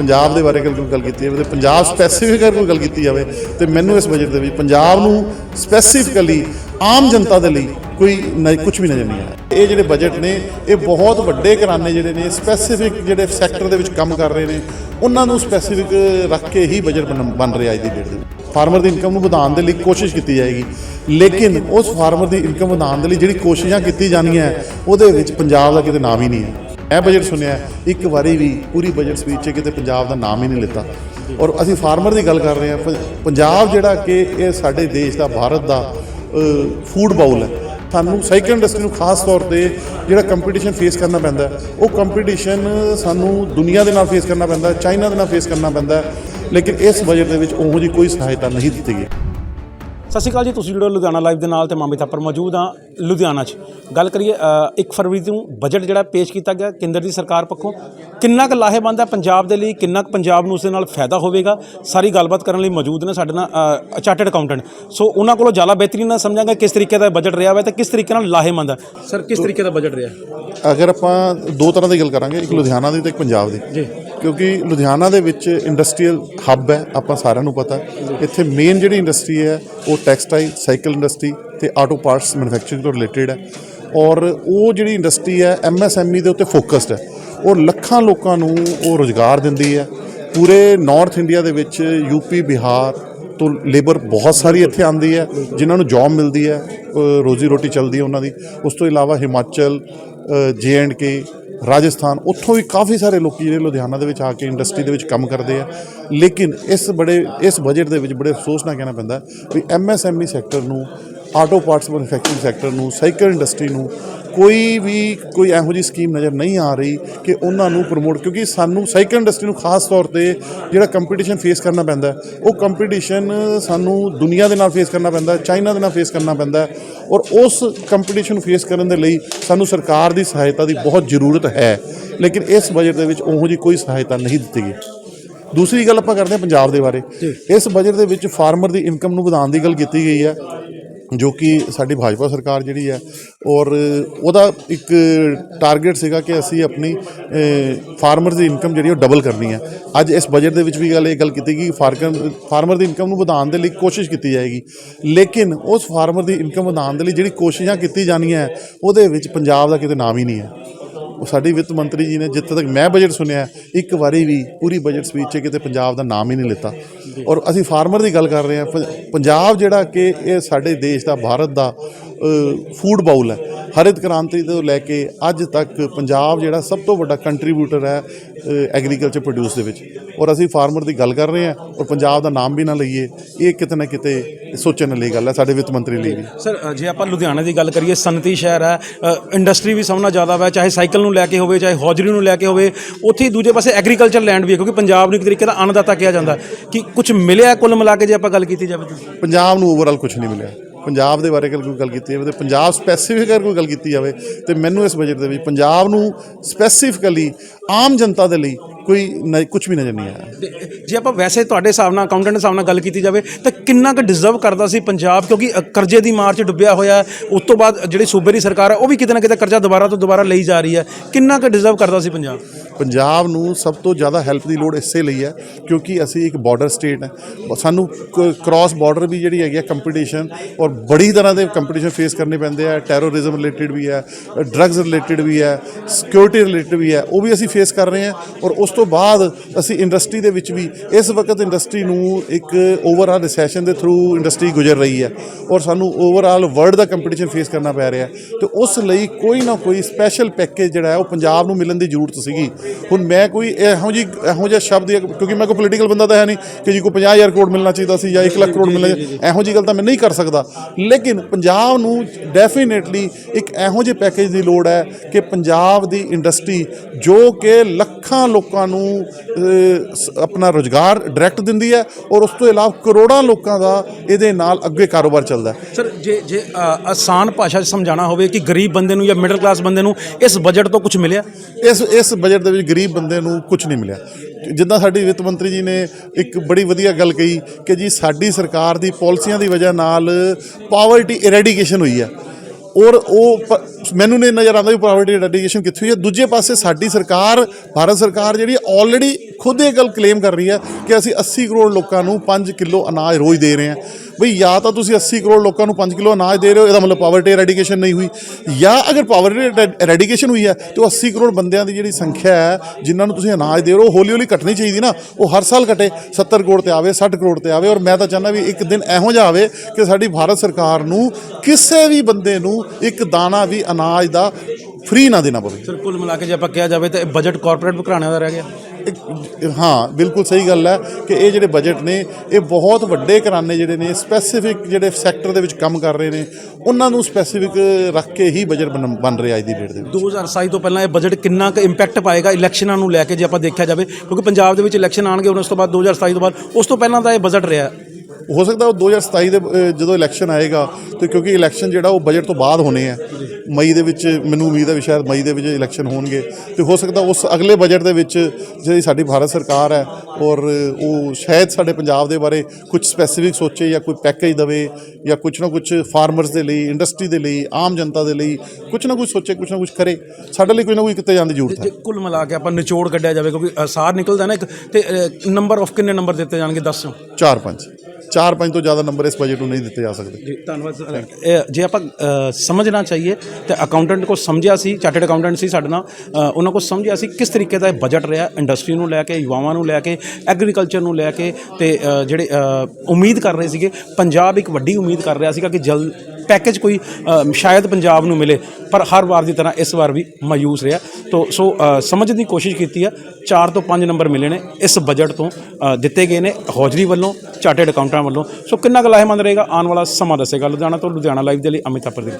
ਪੰਜਾਬ ਦੇ ਬਾਰੇ ਕੋਈ ਗੱਲ ਕੀਤੀ ਜਾਵੇ ਤੇ ਪੰਜਾਬ ਸਪੈਸੀਫਿਕ ਅਗਰ ਕੋਈ ਗੱਲ ਕੀਤੀ ਜਾਵੇ ਤੇ ਮੈਨੂੰ ਇਸ ਬਜਟ ਦੇ ਵਿੱਚ ਪੰਜਾਬ ਨੂੰ ਸਪੈਸੀਫਿਕਲੀ ਆਮ ਜਨਤਾ ਦੇ ਲਈ ਕੋਈ ਕੁਝ ਵੀ ਨਜ਼ਰ ਨਹੀਂ ਆਇਆ। ਇਹ ਜਿਹੜੇ ਬਜਟ ਨੇ ਇਹ ਬਹੁਤ ਵੱਡੇ ਘਰਾਣੇ ਜਿਹੜੇ ਨੇ ਸਪੈਸੀਫਿਕ ਜਿਹੜੇ ਸੈਕਟਰ ਦੇ ਵਿੱਚ ਕੰਮ ਕਰ ਰਹੇ ਨੇ ਉਹਨਾਂ ਨੂੰ ਸਪੈਸੀਫਿਕ ਰੱਖ ਕੇ ਹੀ ਬਜਟ ਬਣ ਬਣ ਰਿਹਾ ਅੱਜ ਦੀ ਡੇਟ ਦੇ ਵਿੱਚ। ਫਾਰਮਰ ਦੀ ਇਨਕਮ ਨੂੰ ਵਧਾਉਣ ਦੇ ਲਈ ਕੋਸ਼ਿਸ਼ ਕੀਤੀ ਜਾਏਗੀ ਲੇਕਿਨ ਉਸ ਫਾਰਮਰ ਦੀ ਇਨਕਮ ਵਧਾਉਣ ਦੇ ਲਈ ਜਿਹੜੀ ਕੋਸ਼ਿਸ਼ਾਂ ਕੀਤੀ ਜਾਣੀਆਂ ਹੈ, ਉਹਦੇ ਵਿੱਚ ਪੰਜਾਬ ਦਾ ਕਿਤੇ ਨਾਮ ਹੀ ਨਹੀਂ ਹੈ। ਇਹ ਬਜਟ ਸੁਣਿਆ, ਇੱਕ ਵਾਰੀ ਵੀ ਪੂਰੀ ਬਜਟ ਸਪੀਚ 'ਚ ਕਿਤੇ ਪੰਜਾਬ ਦਾ ਨਾਮ ਹੀ ਨਹੀਂ ਲਿੱਤਾ। ਔਰ ਅਸੀਂ ਫਾਰਮਰ ਦੀ ਗੱਲ ਕਰ ਰਹੇ ਹਾਂ, ਪ- ਪੰਜਾਬ ਜਿਹੜਾ ਕਿ ਇਹ ਸਾਡੇ ਦੇਸ਼ ਦਾ, ਭਾਰਤ ਦਾ ਫੂਡ ਬਾਉਲ ਹੈ। ਸਾਨੂੰ ਸਾਈਕਲ ਇੰਡਸਟਰੀ ਨੂੰ ਖਾਸ ਤੌਰ ਤੇ ਜਿਹੜਾ ਕੰਪੀਟੀਸ਼ਨ ਫੇਸ ਕਰਨਾ ਪੈਂਦਾ ਉਹ ਕੰਪੀਟੀਸ਼ਨ ਸਾਨੂੰ ਦੁਨੀਆ ਦੇ ਨਾਲ ਫੇਸ ਕਰਨਾ ਪੈਂਦਾ ਚਾਈਨਾ ਦੇ ਨਾਲ ਫੇਸ ਕਰਨਾ ਪੈਂਦਾ ਲੇਕਿਨ ਇਸ ਬਜਟ ਦੇ ਵਿੱਚ ਉਹੋ ਜਿਹੀ ਕੋਈ ਸਹਾਇਤਾ ਨਹੀਂ ਦਿੱਤੀ ਗਈ। ਸਤਿ ਸ਼੍ਰੀ ਅਕਾਲ ਜੀ ਤੁਸੀਂ ਜੁੜੇ ਲੁਧਿਆਣਾ ਲਾਈਵ ਦੇ ਨਾਲ ਤੇ ਮਾਮੇ ਥਾਪਰ ਮੌਜੂਦ ਹਾਂ ਲੁਧਿਆਣਾ 'ਚ। ਗੱਲ ਕਰੀਏ 1 ਫਰਵਰੀ ਨੂੰ ਬਜਟ ਜਿਹੜਾ ਪੇਸ਼ ਕੀਤਾ ਗਿਆ ਕੇਂਦਰ ਦੀ ਸਰਕਾਰ ਪੱਖੋਂ ਕਿੰਨਾ ਕੁ ਲਾਹੇਵੰਦ ਹੈ ਪੰਜਾਬ ਦੇ ਲਈ ਕਿੰਨਾ ਕੁ ਪੰਜਾਬ ਨੂੰ ਉਸ ਦੇ ਨਾਲ ਫਾਇਦਾ ਹੋਵੇਗਾ ਸਾਰੀ ਗੱਲਬਾਤ ਕਰਨ ਲਈ ਮੌਜੂਦ ਨੇ ਸਾਡੇ ਨਾਲ ਚਾਰਟਰਡ ਅਕਾਊਂਟੈਂਟ ਸੋ ਉਹਨਾਂ ਕੋਲੋਂ ਜ਼ਿਆਦਾ ਬਿਹਤਰੀਨ ਨਾਲ ਸਮਝਾਂਗੇ ਕਿਸ ਤਰੀਕੇ ਦਾ ਬਜਟ ਰਿਹਾ ਹੋਵੇ ਤੇ ਕਿਸ ਤਰੀਕੇ ਨਾਲ ਲਾਹੇਵੰਦ ਹੈ। ਸਰ ਕਿਸ ਤਰੀਕੇ ਦਾ ਬਜਟ ਰਿਹਾ? ਅਗਰ ਆਪਾਂ ਦੋ ਤਰ੍ਹਾਂ ਦੀ ਗੱਲ ਕਰਾਂਗੇ ਇੱਕ ਲੁਧਿਆਣਾ ਦੀ ਤੇ ਇੱਕ ਪੰਜਾਬ ਦੀ। ਜੀ। ਕਿਉਂਕਿ ਲੁਧਿਆਣਾ ਦੇ ਵਿੱਚ ਇੰਡਸਟਰੀਅਲ ਹੱਬ ਹੈ, ਆਪਾਂ ਸਾਰਿਆਂ ਨੂੰ ਪਤਾ ਇੱਥੇ ਮੇਨ ਜਿਹੜੀ ਇੰਡਸਟਰੀ ਹੈ, ਉਹ ਟੈਕਸਟਾਈਲ ਸਾਈਕਲ ਇੰਡਸਟਰੀ ਤੇ ਆਟੋ ਪਾਰਟਸ ਮੈਨੂਫੈਕਚਰਿੰਗ ਤੋਂ ਰਿਲੇਟਡ ਹੈ। ਔਰ ਉਹ ਜਿਹੜੀ ਇੰਡਸਟਰੀ ਹੈ ਐਮਐਸਐਮਈ ਦੇ ਉੱਤੇ ਫੋਕਸਡ ਹੈ। ਔਰ ਲੱਖਾਂ ਲੋਕਾਂ ਨੂੰ ਉਹ ਰੋਜ਼ਗਾਰ ਦਿੰਦੀ ਹੈ। ਪੂਰੇ ਨਾਰਥ ਇੰਡੀਆ ਦੇ ਵਿੱਚ ਯੂਪੀ ਬਿਹਾਰ ਤੋਂ ਲੇਬਰ ਬਹੁਤ ਸਾਰੀ ਇੱਥੇ ਆਉਂਦੀ ਹੈ, ਜਿਨ੍ਹਾਂ ਨੂੰ ਜੌਬ ਮਿਲਦੀ ਹੈ ਰੋਜ਼ੀ ਰੋਟੀ ਚੱਲਦੀ ਹੈ ਉਹਨਾਂ ਦੀ। ਉਸ ਤੋਂ ਇਲਾਵਾ ਹਿਮਾਚਲ ਜੇ ਐਂਡ ਕੇ ਰਾਜਸਥਾਨ, ਉੱਥੋਂ ਵੀ ਕਾਫੀ ਸਾਰੇ ਲੋਕੀ ਜਿਹੜੇ ਲੁਧਿਆਣਾ ਦੇ ਵਿੱਚ ਆ ਕੇ ਇੰਡਸਟਰੀ ਦੇ ਵਿੱਚ ਕੰਮ ਕਰਦੇ ਆ। ਲੇਕਿਨ ਇਸ ਬੜੇ, ਇਸ ਬਜਟ ਦੇ ਵਿੱਚ ਬੜੇ ਅਫਸੋਸ ਨਾਲ ਕਹਿਣਾ ਪੈਂਦਾ ਵੀ ਐਮਐਸਐਮਈ ਸੈਕਟਰ ਨੂੰ ਆਟੋ ਪਾਰਟਸ ਮੈਨੂਫੈਕਚਰਿੰਗ ਸੈਕਟਰ ਨੂੰ ਸਾਈਕਲ ਇੰਡਸਟਰੀ ਨੂੰ ਕੋਈ ਵੀ ਕੋਈ ਇਹੋ ਜਿਹੀ ਸਕੀਮ ਨਜ਼ਰ ਨਹੀਂ ਆ ਰਹੀ ਕਿ ਉਹਨਾਂ ਨੂੰ ਪ੍ਰਮੋਟ ਕਿਉਂਕਿ ਸਾਨੂੰ ਸਾਈਕਲ ਇੰਡਸਟਰੀ ਨੂੰ ਖਾਸ ਤੌਰ ਤੇ ਜਿਹੜਾ ਕੰਪੀਟੀਸ਼ਨ ਫੇਸ ਕਰਨਾ ਪੈਂਦਾ ਉਹ ਕੰਪੀਟੀਸ਼ਨ ਸਾਨੂੰ ਦੁਨੀਆ ਦੇ ਨਾਲ ਫੇਸ ਕਰਨਾ ਪੈਂਦਾ ਚਾਈਨਾ ਦੇ ਨਾਲ ਫੇਸ ਕਰਨਾ ਪੈਂਦਾ ਔਰ ਉਸ ਕੰਪੀਟੀਸ਼ਨ ਨੂੰ ਫੇਸ ਕਰਨ ਦੇ ਲਈ ਸਾਨੂੰ ਸਰਕਾਰ ਦੀ ਸਹਾਇਤਾ ਦੀ ਬਹੁਤ ਜ਼ਰੂਰਤ ਹੈ। ਲੇਕਿਨ ਇਸ ਬਜਟ ਦੇ ਵਿੱਚ ਉਹੋ ਜਿਹੀ ਕੋਈ ਸਹਾਇਤਾ ਨਹੀਂ ਦਿੱਤੀ ਗਈ। ਦੂਸਰੀ ਗੱਲ ਆਪਾਂ ਕਰਦੇ ਹਾਂ ਪੰਜਾਬ ਦੇ ਬਾਰੇ। ਇਸ ਬਜਟ ਦੇ ਵਿੱਚ ਫਾਰਮਰ ਦੀ ਇਨਕਮ ਨੂੰ ਵਧਾਉਣ ਦੀ ਗੱਲ ਕੀਤੀ ਗਈ ਹੈ। ਜੋ ਕਿ ਸਾਡੀ ਭਾਜਪਾ ਸਰਕਾਰ ਜਿਹੜੀ ਹੈ, ਔਰ ਉਹਦਾ ਇੱਕ ਟਾਰਗੇਟ ਸੀਗਾ ਕਿ ਅਸੀਂ ਆਪਣੀ ਫਾਰਮਰ ਦੀ ਇਨਕਮ ਜਿਹੜੀ ਉਹ ਡਬਲ ਕਰਨੀ ਹੈ। ਅੱਜ ਇਸ ਬਜਟ ਦੇ ਵਿੱਚ ਵੀ ਗੱਲ ਇਹ ਗੱਲ ਕੀਤੀ ਕਿ ਫਾਰਕਨ ਫਾਰਮਰ ਦੀ ਇਨਕਮ ਨੂੰ ਵਧਾਉਣ ਦੇ ਲਈ ਕੋਸ਼ਿਸ਼ ਕੀਤੀ ਜਾਏਗੀ। ਲੇਕਿਨ ਉਸ ਫਾਰਮਰ ਦੀ ਇਨਕਮ ਵਧਾਉਣ ਦੇ ਲਈ ਜਿਹੜੀ ਕੋਸ਼ਿਸ਼ਾਂ ਕੀਤੀ ਜਾਣੀਆਂ ਉਹਦੇ ਵਿੱਚ ਪੰਜਾਬ ਦਾ ਕਿਤੇ ਨਾਮ ਹੀ ਨਹੀਂ ਹੈ। ਉਹ ਸਾਡੀ ਵਿੱਤ ਮੰਤਰੀ ਜੀ ਨੇ ਜਿੱਥੇ ਤੱਕ ਮੈਂ ਬਜਟ ਸੁਣਿਆ, ਇੱਕ ਵਾਰੀ ਵੀ ਪੂਰੀ ਬਜਟ ਸਪੀਚ 'ਚ ਕਿਤੇ ਪੰਜਾਬ ਦਾ ਨਾਮ ਹੀ ਨਹੀਂ ਲਿੱਤਾ। ਔਰ ਅਸੀਂ ਫਾਰਮਰ ਦੀ ਗੱਲ ਕਰ ਰਹੇ ਹਾਂ ਪੰਜਾਬ ਜਿਹੜਾ ਕਿ ਇਹ ਸਾਡੇ ਦੇਸ਼ ਦਾ, ਭਾਰਤ ਦਾ ਫੂਡ ਬਾਉਲ ਹੈ। ਹਰਿਤ ਕ੍ਰਾਂਤੀ ਤੋਂ ਲੈ ਕੇ ਅੱਜ ਤੱਕ ਪੰਜਾਬ ਜਿਹੜਾ ਸਭ ਤੋਂ ਵੱਡਾ ਕੰਟਰੀਬਿਊਟਰ ਹੈ ਐਗਰੀਕਲਚਰ ਪ੍ਰੋਡਿਊਸ ਦੇ ਵਿੱਚ। ਔਰ ਅਸੀਂ ਫਾਰਮਰ ਦੀ ਗੱਲ ਕਰ ਰਹੇ ਹਾਂ ਔਰ ਪੰਜਾਬ ਦਾ ਨਾਮ ਵੀ ਨਾ ਲਈਏ ਇਹ ਕਿਤੇ ਨਾ ਕਿਤੇ ਸੋਚਣ ਵਾਲੀ ਗੱਲ ਹੈ ਸਾਡੇ ਵਿੱਤ ਮੰਤਰੀ ਲਈ ਵੀ। ਸਰ ਜੇ ਆਪਾਂ ਲੁਧਿਆਣਾ ਦੀ ਗੱਲ ਕਰੀਏ ਸਨਅਤੀ ਸ਼ਹਿਰ ਹੈ ਇੰਡਸਟਰੀ ਵੀ ਸਭ ਨਾਲ ਜ਼ਿਆਦਾ ਵਾ ਚਾਹੇ ਸਾਈਕਲ ਨੂੰ ਲੈ ਕੇ ਹੋਵੇ ਚਾਹੇ ਹੌਜਰੀ ਨੂੰ ਲੈ ਕੇ ਹੋਵੇ ਉੱਥੇ ਹੀ ਦੂਜੇ ਪਾਸੇ ਐਗਰੀਕਲਚਰ ਲੈਂਡ ਵੀ ਹੈ ਕਿਉਂਕਿ ਪੰਜਾਬ ਨੂੰ ਇੱਕ ਤਰੀਕੇ ਦਾ ਅੰਨਦਾਤਾ ਕਿਹਾ ਜਾਂਦਾ। ਕਿ ਕੁਝ ਮਿਲਿਆ ਕੁੱਲ ਮਿਲਾ ਕੇ ਜੇ ਆਪਾਂ ਗੱਲ ਕੀਤੀ ਜਾਵੇ ਤਾਂ? ਪੰਜਾਬ ਨੂੰ ਓਵਰਆਲ ਕੁਝ ਨਹੀਂ ਮਿਲਿਆ। ਪੰਜਾਬ ਦੇ ਬਾਰੇ ਕੋਈ ਗੱਲ ਕੀਤੀ ਜਾਵੇ ਤੇ ਪੰਜਾਬ ਸਪੈਸੀਫਿਕ ਅਗਰ ਕੋਈ ਗੱਲ ਕੀਤੀ ਜਾਵੇ ਤੇ ਮੈਨੂੰ ਇਸ ਬਜਟ ਦੇ ਵਿੱਚ ਪੰਜਾਬ ਨੂੰ ਸਪੈਸੀਫਿਕਲੀ ਆਮ ਜਨਤਾ ਦੇ ਲਈ ਕੋਈ ਕੁਝ ਵੀ ਨਜ਼ਰ ਨਹੀਂ ਆਇਆ। ਜੇ ਆਪਾਂ ਵੈਸੇ ਤੁਹਾਡੇ ਹਿਸਾਬ ਨਾਲ ਅਕਾਊਂਟੈਂਟ ਹਿਸਾਬ ਨਾਲ ਗੱਲ ਕੀਤੀ ਜਾਵੇ ਤਾਂ ਕਿੰਨਾ ਕੁ ਡਿਜ਼ਰਵ ਕਰਦਾ ਸੀ ਪੰਜਾਬ? ਕਿਉਂਕਿ ਕਰਜ਼ੇ ਦੀ ਮਾਰ 'ਚ ਡੁੱਬਿਆ ਹੋਇਆ। ਉਸ ਤੋਂ ਬਾਅਦ ਜਿਹੜੀ ਸੂਬੇ ਦੀ ਸਰਕਾਰ ਹੈ ਉਹ ਵੀ ਕਿਤੇ ਨਾ ਕਿਤੇ ਕਰਜ਼ਾ ਦੁਬਾਰਾ ਤੋਂ ਦੁਬਾਰਾ ਲਈ ਜਾ ਰਹੀ ਹੈ। ਕਿੰਨਾ ਕੁ ਡਿਜ਼ਰਵ ਕਰਦਾ ਸੀ ਪੰਜਾਬ? ਪੰਜਾਬ ਨੂੰ ਸਭ ਤੋਂ ਜ਼ਿਆਦਾ ਹੈਲਪ ਦੀ ਲੋੜ ਇਸੇ ਲਈ ਹੈ ਕਿਉਂਕਿ ਅਸੀਂ ਇੱਕ ਬਾਰਡਰ ਸਟੇਟ ਹੈ। ਸਾਨੂੰ ਕ੍ਰਾਸ ਬਾਰਡਰ ਵੀ ਜਿਹੜੀ ਹੈਗੀ ਹੈ ਕੰਪੀਟੀਸ਼ਨ ਔਰ ਬੜੀ ਤਰ੍ਹਾਂ ਦੇ ਕੰਪੀਟੀਸ਼ਨ ਫੇਸ ਕਰਨੇ ਪੈਂਦੇ ਆ। ਟੈਰੋਰਿਜ਼ਮ ਰਿਲੇਟਡ ਵੀ ਹੈ ਡਰੱਗਸ ਰਿਲੇਟਡ ਵੀ ਹੈ ਸਿਕਿਉਰਿਟੀ ਰਿਲੇਟਡ ਵੀ ਹੈ ਉਹ ਵੀ ਅਸੀਂ ਫੇਸ ਕਰ ਰਹੇ ਹਾਂ ਔਰ ਉਸ ਤੋਂ ਬਾਅਦ ਅਸੀਂ ਇੰਡਸਟਰੀ ਦੇ ਵਿੱਚ ਵੀ ਇਸ ਵਕਤ ਇੰਡਸਟਰੀ ਨੂੰ ਇੱਕ ਓਵਰਆਲ ਰਿਸੈਸ਼ਨ ਦੇ ਥਰੂ ਇੰਡਸਟਰੀ ਗੁਜ਼ਰ ਰਹੀ ਹੈ ਔਰ ਸਾਨੂੰ ਓਵਰਆਲ ਵਰਲਡ ਦਾ ਕੰਪੀਟੀਸ਼ਨ ਫੇਸ ਕਰਨਾ ਪੈ ਰਿਹਾ ਤੇ ਉਸ ਲਈ ਕੋਈ ਨਾ ਕੋਈ ਸਪੈਸ਼ਲ ਪੈਕੇਜ ਜਿਹੜਾ ਹੈ ਉਹ ਪੰਜਾਬ ਨੂੰ ਮਿਲਣ ਦੀ ਜ਼ਰੂਰਤ ਸੀਗੀ। ਹੁਣ ਮੈਂ ਕੋਈ ਇਹੋ ਜੀ ਇਹੋ ਜਿਹਾ ਸ਼ਬਦ ਕਿਉਂਕਿ ਮੈਂ ਕੋਈ ਪੋਲੀਟੀਕਲ ਬੰਦਾ ਤਾਂ ਹੈ ਨਹੀਂ ਕਿ ਜੀ ਕੋਈ 50000 ਕਰੋੜ ਮਿਲਣਾ ਚਾਹੀਦਾ ਸੀ ਜਾਂ 1 ਲੱਖ ਕਰੋੜ ਮਿਲਣਾ ਇਹੋ ਜੀ ਗੱਲ ਤਾਂ ਮੈਂ ਨਹੀਂ ਕਰ ਸਕਦਾ। ਲੇਕਿਨ ਪੰਜਾਬ ਨੂੰ ਡੈਫੀਨੇਟਲੀ ਇੱਕ ਇਹੋ ਜਿਹੇ ਪੈਕੇਜ ਦੀ ਲੋੜ ਹੈ ਕਿ ਪੰਜਾਬ ਦੀ ਇੰਡਸਟਰੀ ਜੋ ਕਿ ਲੱਖਾਂ ਲੋਕਾਂ ਨੂੰ ਆਪਣਾ ਰੋਜ਼ਗਾਰ ਡਾਇਰੈਕਟ ਦਿੰਦੀ ਹੈ ਔਰ ਉਸ ਤੋਂ ਇਲਾਵਾ ਕਰੋੜਾਂ ਲੋਕਾਂ ਦਾ ਇਹਦੇ ਨਾਲ ਅੱਗੇ ਕਾਰੋਬਾਰ ਚੱਲਦਾ ਸਰ ਜੇ ਜੇ ਆਸਾਨ ਭਾਸ਼ਾ 'ਚ ਸਮਝਾਉਣਾ ਹੋਵੇ ਕਿ ਗਰੀਬ ਬੰਦੇ ਨੂੰ ਜਾਂ ਮਿਡਲ ਕਲਾਸ ਬੰਦੇ ਨੂੰ ਇਸ ਬਜਟ ਤੋਂ ਕੁਝ ਮਿਲਿਆ? ਇਸ ਇਸ ਬਜਟ ਦੇ ਵਿੱਚ ਗਰੀਬ ਬੰਦੇ ਨੂੰ ਕੁਝ ਨਹੀਂ ਮਿਲਿਆ। ਜਿੱਦਾਂ ਸਾਡੀ ਵਿੱਤ ਮੰਤਰੀ ਜੀ ਨੇ ਇੱਕ ਬੜੀ ਵਧੀਆ ਗੱਲ ਕਹੀ ਕਿ ਜੀ ਸਾਡੀ ਸਰਕਾਰ ਦੀ ਪਾਲਿਸੀਆਂ ਦੀ ਵਜ੍ਹਾ ਨਾਲ ਪਾਵਰਟੀ ਇਰੈਡੀਕੇਸ਼ਨ ਹੋਈ ਹੈ। ਔਰ ਉਹ ਮੈਨੂੰ ਨਹੀਂ ਨਜ਼ਰ ਆਉਂਦਾ ਵੀ ਪਾਵਰਟੀ ਐਡੀਕੇਸ਼ਨ ਕਿੱਥੇ ਹੋਈ ਹੈ। ਦੂਜੇ ਪਾਸੇ ਸਾਡੀ ਸਰਕਾਰ, ਭਾਰਤ ਸਰਕਾਰ ਜਿਹੜੀ ਆਲਰੇਡੀ ਖੁਦ ਇਹ ਗੱਲ ਕਲੇਮ ਕਰ ਰਹੀ ਹੈ ਕਿ ਅਸੀਂ 80 ਕਰੋੜ ਲੋਕਾਂ ਨੂੰ 5 ਕਿਲੋ ਅਨਾਜ ਰੋਜ਼ ਦੇ ਰਹੇ ਹਾਂ। ਬਈ ਜਾਂ ਤਾਂ ਤੁਸੀਂ 80 ਕਰੋੜ ਲੋਕਾਂ ਨੂੰ 5 ਕਿਲੋ ਅਨਾਜ ਦੇ ਰਹੇ ਹੋ, ਇਹਦਾ ਮਤਲਬ ਪਾਵਰਟੀ ਰੈਡੀਕੇਸ਼ਨ ਨਹੀਂ ਹੋਈ। ਜਾਂ ਅਗਰ ਪਾਵਰਟੀ ਰੈਡੀਕੇਸ਼ਨ ਹੋਈ ਹੈ, ਤੇ ਉਹ 80 ਕਰੋੜ ਬੰਦਿਆਂ ਦੀ ਜਿਹੜੀ ਸੰਖਿਆ ਹੈ, ਜਿਨ੍ਹਾਂ ਨੂੰ ਤੁਸੀਂ ਅਨਾਜ ਦੇ ਰਹੇ ਹੋ ਹੌਲੀ ਹੌਲੀ ਘਟਣੀ ਚਾਹੀਦੀ ਨਾ। ਉਹ ਹਰ ਸਾਲ ਘਟੇ 70 ਕਰੋੜ ਤੇ ਆਵੇ 60 ਕਰੋੜ ਤੇ ਆਵੇ। ਔਰ ਮੈਂ ਤਾਂ ਚਾਹੁੰਦਾ ਵੀ ਇੱਕ ਦਿਨ ਇਹੋ ਜਿਹਾ ਆਵੇ ਕਿ ਸਾਡੀ ਭਾਰਤ ਸਰਕਾਰ ਨੂੰ ਕਿਸੇ ਵੀ ਬੰਦੇ ਨੂੰ ਇੱਕ ਦਾਣਾ ਵੀ ਅਨਾਜ ਦਾ ਫ੍ਰੀ ਨਾ ਦੇਣਾ ਪਵੇ। ਸਰ ਕੁੱਲ ਮਿਲਾ ਕੇ ਜੇ ਆਪਾਂ ਕਿਹਾ ਜਾਵੇ ਤਾਂ ਬਜਟ ਕਾਰਪੋਰੇਟ ਘਰਾਣਿਆਂ ਦਾ ਰਹਿ ਗਿਆ। ਹਾਂ ਬਿਲਕੁਲ ਸਹੀ ਗੱਲ ਹੈ ਕਿ ਇਹ ਜਿਹੜੇ ਬਜਟ ਨੇ ਇਹ ਬਹੁਤ ਵੱਡੇ ਘਰਾਣੇ ਜਿਹੜੇ ਨੇ ਸਪੈਸੀਫਿਕ ਜਿਹੜੇ ਸੈਕਟਰ ਦੇ ਵਿੱਚ ਕੰਮ ਕਰ ਰਹੇ ਨੇ ਉਹਨਾਂ ਨੂੰ ਸਪੈਸੀਫਿਕ ਰੱਖ ਕੇ ਹੀ ਬਜਟ ਬਣ ਬਣ ਰਿਹਾ ਅੱਜ ਦੀ ਡੇਟ ਦੇ ਵਿੱਚ। 2027 ਤੋਂ ਪਹਿਲਾਂ ਇਹ ਬਜਟ ਕਿੰਨਾ ਕੁ ਇੰਪੈਕਟ ਪਾਏਗਾ ਇਲੈਕਸ਼ਨਾਂ ਨੂੰ ਲੈ ਕੇ ਜੇ ਆਪਾਂ ਦੇਖਿਆ ਜਾਵੇ ਕਿਉਂਕਿ ਪੰਜਾਬ ਦੇ ਵਿੱਚ ਇਲੈਕਸ਼ਨ ਆਣਗੇ ਉਸ ਤੋਂ ਬਾਅਦ 2027 ਤੋਂ ਬਾਅਦ ਉਸ ਤੋਂ ਪਹਿਲਾਂ ਦਾ ਇਹ ਬਜਟ ਰਿਹਾ। ਹੋ ਸਕਦਾ ਉਹ 2027 ਦੇ ਅ, ਜਦੋਂ ਇਲੈਕਸ਼ਨ ਆਏਗਾ ਤੇ ਕਿਉਂਕਿ ਇਲੈਕਸ਼ਨ ਜਿਹੜਾ ਉਹ ਬਜਟ ਤੋਂ ਬਾਅਦ ਹੋਣੇ ਆ। ਮਈ ਦੇ ਵਿੱਚ ਮੈਨੂੰ ਉਮੀਦ ਹੈ ਵੀ ਸ਼ਾਇਦ ਮਈ ਦੇ ਵਿੱਚ ਇਲੈਕਸ਼ਨ ਹੋਣਗੇ। ਤੇ ਹੋ ਸਕਦਾ ਉਸ ਅਗਲੇ ਬਜਟ ਦੇ ਵਿੱਚ ਜਿਹੜੀ ਸਾਡੀ ਭਾਰਤ ਸਰਕਾਰ ਹੈ ਔਰ ਉਹ ਸ਼ਾਇਦ ਸਾਡੇ ਪੰਜਾਬ ਦੇ ਬਾਰੇ ਕੁਝ ਸਪੈਸੀਫਿਕ ਸੋਚੇ ਜਾਂ ਕੋਈ ਪੈਕੇਜ ਦੇਵੇ ਜਾਂ ਕੁਝ ਨਾ ਕੁਝ ਫਾਰਮਰਸ ਦੇ ਲਈ ਇੰਡਸਟਰੀ ਦੇ ਲਈ ਆਮ ਜਨਤਾ ਦੇ ਲਈ ਕੁਝ ਨਾ ਕੁਝ ਸੋਚੇ ਕੁਝ ਨਾ ਕੁਝ ਕਰੇ। ਸਾਡੇ ਲਈ ਕੋਈ ਨਾ ਕੋਈ ਕਿਤੇ ਜਾਣ ਦੀ ਜ਼ਰੂਰਤ ਹੈ। ਜੇ ਕੁੱਲ ਮਿਲਾ ਕੇ ਆਪਾਂ ਨਿਚੋੜ ਕੱਢਿਆ ਜਾਵੇ ਕਿਉਂਕਿ ਅ, ਸਾਰ ਨਿਕਲਦਾ ਨਾ ਇੱਕ ਤੇ ਨੰਬਰ ਆਫ ਕਿੰਨੇ ਨੰਬਰ ਦਿੱਤੇ ਜਾਣਗੇ ਦੱਸੋ ਚਾਰ ਪੰਜ ਤੋਂ ਜ਼ਿਆਦਾ ਨੰਬਰ ਇਸ ਬਜਟ ਨੂੰ ਨਹੀਂ ਦਿੱਤੇ ਜਾ ਸਕਦੇ। ਜੀ ਧੰਨਵਾਦ ਸਰ। ਇਹ ਜੇ ਆਪਾਂ ਅ, ਸਮਝਣਾ ਚਾਹੀਏ ਤੇ ਅਕਾਊਂਟੈਂਟ ਕੋ ਸਮਝਿਆ ਸੀ ਚਾਰਟਰਡ ਅਕਾਊਂਟੈਂਟ ਸੀ ਸਾਡੇ ਨਾਲ ਅ, ਉਹਨਾਂ ਕੋ ਸਮਝਿਆ ਸੀ ਕਿਸ ਤਰੀਕੇ ਦਾ ਇਹ ਬਜਟ ਰਿਹਾ ਇੰਡਸਟਰੀ ਨੂੰ ਲੈ ਕੇ ਯੁਵਾਵਾਂ ਨੂੰ ਲੈ ਕੇ ਐਗਰੀਕਲਚਰ ਨੂੰ ਲੈ ਕੇ ਤੇ ਅ, ਜਿਹੜੇ ਅ, ਉਮੀਦ ਕਰ ਰਹੇ ਸੀਗੇ ਪੰਜਾਬ ਇੱਕ ਵੱਡੀ ਉਮੀਦ ਕਰ ਰਿਹਾ ਸੀਗਾ ਕਿ ਜਲ ਪੈਕੇਜ ਕੋਈ ਅ, ਸ਼ਾਇਦ ਪੰਜਾਬ ਨੂੰ ਮਿਲੇ। ਪਰ ਹਰ ਵਾਰ ਦੀ ਤਰ੍ਹਾਂ ਇਸ ਵਾਰ ਵੀ ਮਾਯੂਸ ਰਿਹਾ। ਤੋ ਸੋ ਅ, ਸਮਝਣ ਦੀ ਕੋਸ਼ਿਸ਼ ਕੀਤੀ ਆ 4 ਤੋਂ 5 ਨੰਬਰ ਮਿਲੇ ਨੇ ਇਸ ਬਜਟ ਤੋਂ ਦਿੱਤੇ ਗਏ ਨੇ ਹੌਜਰੀ ਵੱਲੋਂ ਚਾਰਟਰਡ ਅਕਾਊਂਟਾਂ ਵੱਲੋਂ। ਸੋ ਕਿੰਨਾ ਕੁ ਲਾਹੇਮੰਦ ਰਹੇਗਾ? ਆਉਣ ਵਾਲਾ ਸਮਾਂ ਦੱਸੇਗਾ। ਲੁਧਿਆਣਾ ਤੋਂ ਲੁਧਿਆਣਾ ਲਾਈਵ ਦੇ ਲਈ ਅਮਿਤ ਪ੍ਰਦੀਪ